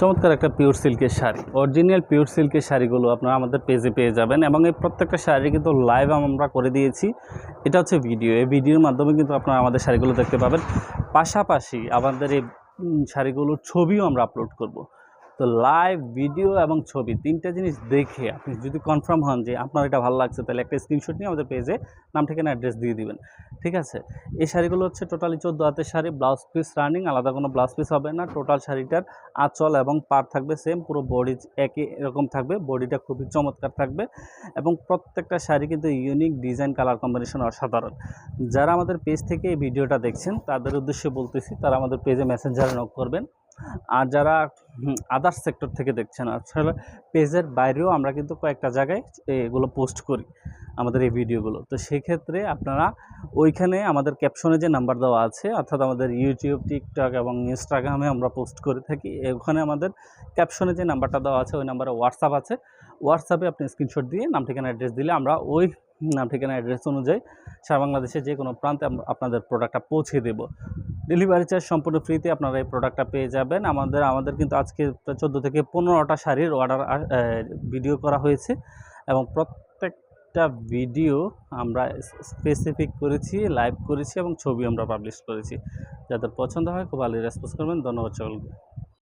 চমৎকার একটা পিওর সিল্কের শাড়ি। অরিজিনাল পিওর সিল্কের শাড়িগুলো আপনারা আমাদের পেজে পেয়ে যাবেন এবং এই প্রত্যেকটা শাড়ি কিন্তু লাইভ আমরা করে দিয়েছি। এটা হচ্ছে ভিডিও এই ভিডিওর মাধ্যমে কিন্তু আপনারা আমাদের শাড়িগুলো দেখতে পাবেন। পাশাপাশি আমাদের এই শাড়িগুলোর ছবিও আমরা আপলোড করব। তো লাইভ ভিডিও এবং ছবি, তিনটা জিনিস দেখে আপনি যদি কনফার্ম হন যে আপনার এটা ভালো লাগছে, তাহলে একটা স্ক্রিনশট নিয়ে আমাদের পেজে নাম, ঠিকানা অ্যাড্রেস দিয়ে দিবেন। ঠিক আছে? এই শাড়িগুলো হচ্ছে টোটালি চোদ্দ হাতের শাড়ি ব্লাউজ পিস রানিং আলাদা কোনো ব্লাউজ পিস হবে না টোটাল শাড়িটার আঁচল এবং পার থাকবে সেম পুরো বডি একই এরকম থাকবে বডিটা খুবই চমৎকার থাকবে এবং প্রত্যেকটা শাড়ি কিন্তু ইউনিক ডিজাইন কালার কম্বিনেশন অসাধারণ। যারা আমাদের পেজ থেকে এই ভিডিওটা দেখছেন, তাদের উদ্দেশ্যে বলতেছি, তারা আমাদের পেজে মেসেঞ্জারে নক করবেন। আর যারা আদার্স সেক্টর থেকে দেখছেন। আসলে পেজের বাইরেও আমরা কিন্তু কয়েকটা জায়গায় এগুলো পোস্ট করি, আমাদের এই ভিডিওগুলো তো সেক্ষেত্রে আপনারা ওইখানে আমাদের ক্যাপশনে যে নাম্বার দেওয়া আছে, অর্থাৎ আমাদের ইউটিউব টিকটক এবং ইনস্টাগ্রামে আমরা পোস্ট করে থাকি, ওখানে আমাদের ক্যাপশনে যে নাম্বারটা দেওয়া আছে, ওই নাম্বারে হোয়াটসঅ্যাপ আছে। হোয়াটসঅ্যাপে আপনি স্ক্রিনশট দিয়ে নাম, ঠিকানা অ্যাড্রেস দিলে আমরা ওই নাম, ঠিকানা অ্যাড্রেস অনুযায়ী সারা বাংলাদেশে যে কোনো প্রান্তে আপনাদের প্রোডাক্টটা পৌঁছে দেবো। ডেলিভারি চার্জ সম্পূর্ণ ফ্রিতে আপনারা এই প্রোডাক্টটা পেয়ে যাবেন। আমাদের আমাদের কিন্তু আজকে চোদ্দ থেকে পনেরোটা শাড়ির অর্ডার ভিডিও করা হয়েছে এবং প্রত্যেকটা ভিডিও আমরা স্পেসিফিক করেছি লাইভ করেছি এবং ছবি আমরা পাবলিশ করেছি। যাদের পছন্দ হয় খুব ভালো রেসপন্স করবেন। ধন্যবাদ সকলকে।